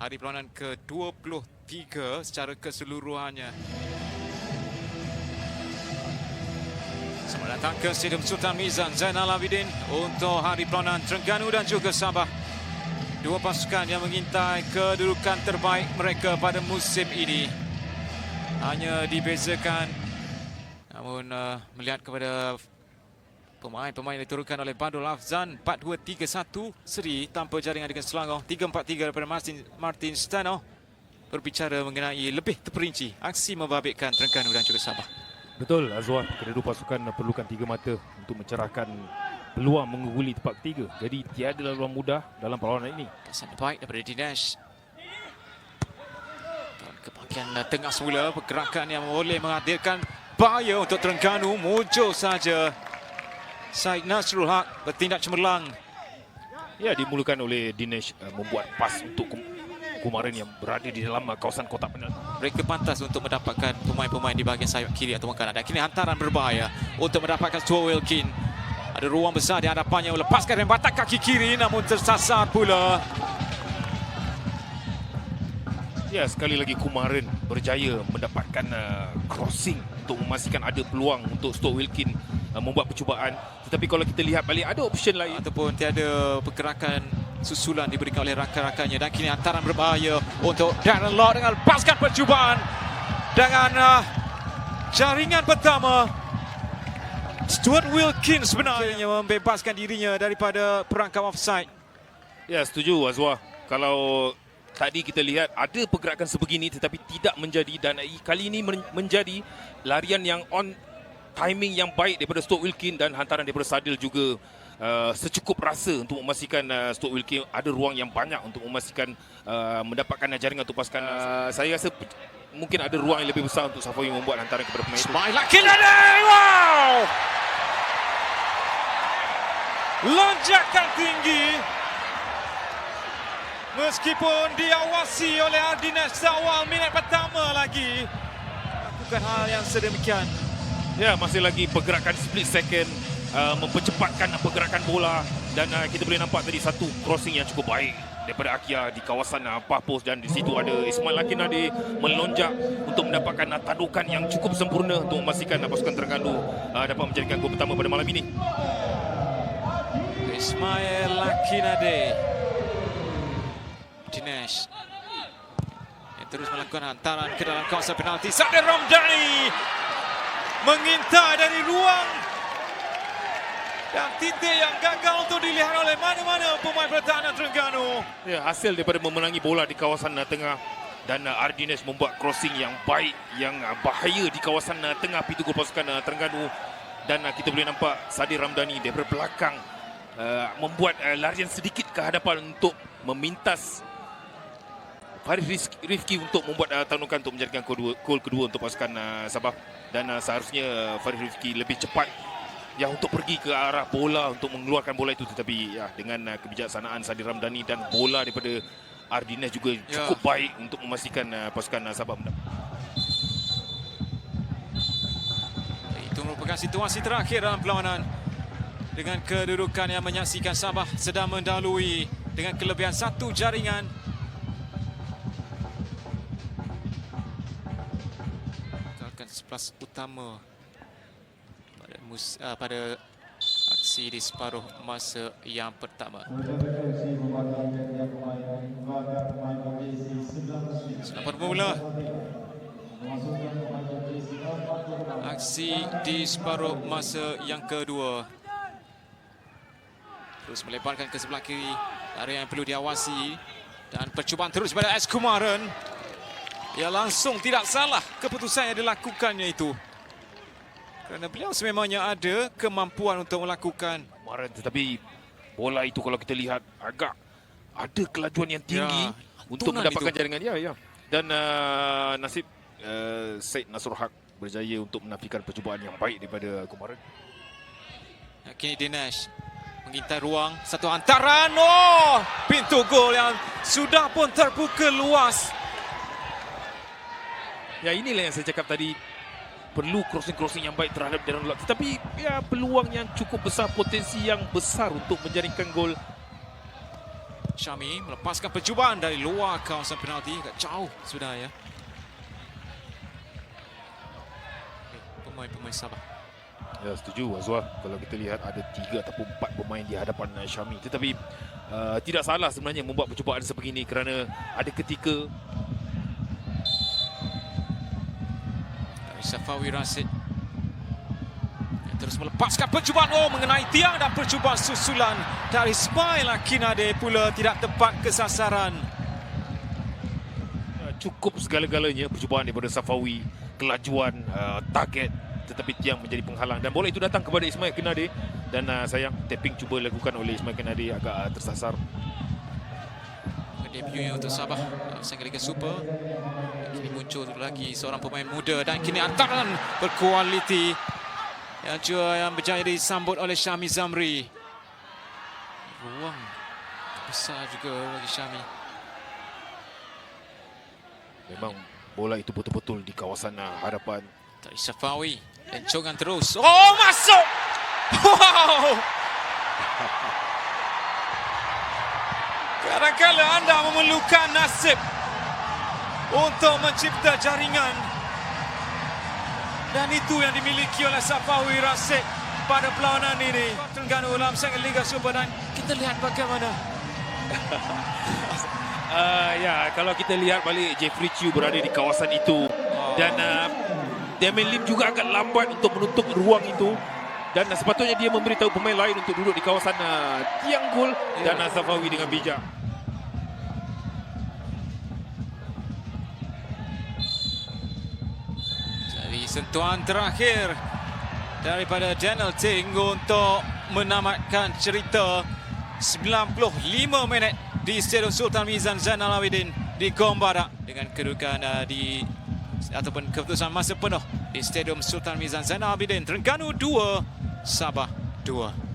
hari perlawanan ke-23 secara keseluruhannya. Selamat datang ke Stadium Sultan Mizan Zainal Abidin untuk hari perlawanan Terengganu dan juga Sabah. Dua pasukan yang mengintai kedudukan terbaik mereka pada musim ini. Hanya dibezakan namun uh, melihat kepada pemain-pemain diturunkan oleh Badul Afzan 4-2-3-1 seri tanpa jaringan dengan Selangor 3-4-3 daripada Martin, Martin Stano berbicara mengenai lebih terperinci aksi membabitkan Terengganu dan juga Sabah. Betul Azwar, kedua pasukan perlukan tiga mata untuk mencerahkan peluang mengungguli tempat ketiga. Jadi tiada laluan mudah dalam perlawanan ini. Kesan baik daripada Dinesh. Dan ke bahagian tengah semula pergerakan yang boleh menghadirkan bahaya untuk Terengganu muncul saja. Said Nasrul Haq bertindak cemerlang. Ya, dimulakan oleh Dinesh uh, membuat pas untuk kum- Kumaran yang berada di dalam uh, kawasan kotak penalti. Mereka pantas untuk mendapatkan pemain-pemain di bahagian sayap kiri atau kanan. Dan kini hantaran berbahaya untuk mendapatkan Stuart Wilkin. Ada ruang besar di hadapannya melepaskan rembatan kaki kiri namun tersasar pula. Ya, sekali lagi Kumaran berjaya mendapatkan uh, crossing untuk memastikan ada peluang untuk Stuart Wilkin uh, membuat percubaan. Tetapi kalau kita lihat balik ada option lain. Ataupun tiada pergerakan susulan diberikan oleh rakan-rakannya. Dan kini hantaran berbahaya untuk Darren Law dengan lepaskan percubaan. Dengan uh, jaringan pertama. Stuart Wilkins sebenarnya membebaskan dirinya daripada perangkap offside. Ya, setuju Azwar. Kalau tadi kita lihat ada pergerakan sebegini tetapi tidak menjadi dan kali ini men- menjadi larian yang on timing yang baik daripada Stuart Wilkin dan hantaran daripada Sadil juga uh, secukup rasa untuk memastikan uh, Stuart Wilkin ada ruang yang banyak untuk memastikan uh, mendapatkan jaringan untuk pasukan. Uh, saya rasa mungkin ada ruang yang lebih besar untuk Safawi membuat hantaran kepada pemain itu. Ismail Akinade! Wow! Lonjakan tinggi. Meskipun diawasi oleh Ardines awal minit pertama lagi. Lakukan hal yang sedemikian. Ya, masih lagi pergerakan split second uh, mempercepatkan pergerakan bola dan uh, kita boleh nampak tadi satu crossing yang cukup baik daripada Akia di kawasan uh, Papos dan di situ ada Ismail Lakinade melonjak untuk mendapatkan uh, tadukan yang cukup sempurna untuk memastikan uh, pasukan Terengganu uh, dapat menjadikan gol pertama pada malam ini. Ismail Lakinade. Dinesh. Terus melakukan hantaran ke dalam kawasan penalti. Sadar Ramdhani. Mengintai dari ruang. Dan titik yang gagal untuk dilihat oleh mana-mana pemain pertahanan Terengganu. Ya, hasil daripada memenangi bola di kawasan tengah dan Ardines membuat crossing yang baik yang bahaya di kawasan tengah pintu gol pasukan Terengganu dan kita boleh nampak Sadir Ramdhani daripada belakang uh, membuat uh, larian sedikit ke hadapan untuk memintas Farid Rifki untuk membuat uh, tanukan untuk menjadikan gol kedua, untuk pasukan Sabah dan uh, seharusnya Farid Rifki lebih cepat ya untuk pergi ke arah bola untuk mengeluarkan bola itu tetapi ya dengan uh, kebijaksanaan Sadir Ramdhani dan bola daripada Ardines juga Ya. cukup baik untuk memastikan uh, pasukan uh, Sabah mendapat Itu merupakan situasi terakhir dalam perlawanan. Dengan kedudukan yang menyaksikan Sabah sedang mendahului dengan kelebihan satu jaringan. Akan sebelas utama pada, mus, uh, pada aksi di separuh masa yang pertama. Selamat bermula. Aksi di separuh masa yang kedua. Terus melebarkan ke sebelah kiri. Area yang perlu diawasi. Dan percubaan terus pada S. Kumaran. Ya langsung tidak salah keputusan yang dilakukannya itu. Kerana beliau sememangnya ada kemampuan untuk melakukan kemarin tetapi bola itu kalau kita lihat agak ada kelajuan yang tinggi Ya, untuk mendapatkan itu. jaringan ya ya dan uh, nasib uh, Said Nasrul Haq berjaya untuk menafikan percubaan yang baik daripada kemarin Kini Dinesh mengintai ruang satu hantaran. Oh, pintu gol yang sudah pun terbuka luas. Ya inilah yang saya cakap tadi perlu crossing-crossing yang baik terhadap Darren Lock. Tetapi ya peluang yang cukup besar, potensi yang besar untuk menjaringkan gol. Syami melepaskan percubaan dari luar kawasan penalti agak jauh sudah ya. Pemain-pemain Sabah. Ya setuju Azwar Kalau kita lihat ada tiga ataupun empat pemain di hadapan uh, Syami Tetapi uh, tidak salah sebenarnya membuat percubaan sebegini Kerana ada ketika Dari Safawi Rasid yang terus melepaskan percubaan. Oh mengenai tiang dan percubaan susulan dari Ismail Akinade pula tidak tepat kesasaran. uh, cukup segala-galanya percubaan daripada Safawi Kelajuan, uh, target Tetapi tiang menjadi penghalang. Dan bola itu datang kepada Ismail Kenade Dan uh, sayang tapping cuba dilakukan oleh Ismail Kenade agak uh, tersasar Debutnya untuk Sabah Sang Liga Super. Kini muncul lagi seorang pemain muda dan kini antaran berkualiti yang juga yang berjaya disambut oleh Syami Zamri. Ruang besar juga bagi Syami. Memang bola itu betul-betul di kawasan uh, hadapan Dari Safawi. Lencongan terus. Oh, masuk! Wow! Kadang-kadang anda memerlukan nasib untuk mencipta jaringan. Dan itu yang dimiliki oleh Safawi Rasid pada perlawanan ini. Terengganu dalam Sang Liga Super dan kita lihat bagaimana. Uh, ya, kalau kita lihat balik Jeffrey Chew berada di kawasan itu dan uh, Damien Lim juga agak lambat untuk menutup ruang itu dan uh, sepatutnya dia memberitahu pemain lain untuk duduk di kawasan uh, tiang gol dan uh, Safawi dengan bijak. Sentuhan terakhir daripada Daniel Ting untuk menamatkan cerita 95 minit di Stadium Sultan Mizan Zainal Abidin di Gombara dengan kedudukan uh, di ataupun keputusan masa penuh di Stadium Sultan Mizan Zainal Abidin. Terengganu 2 Sabah 2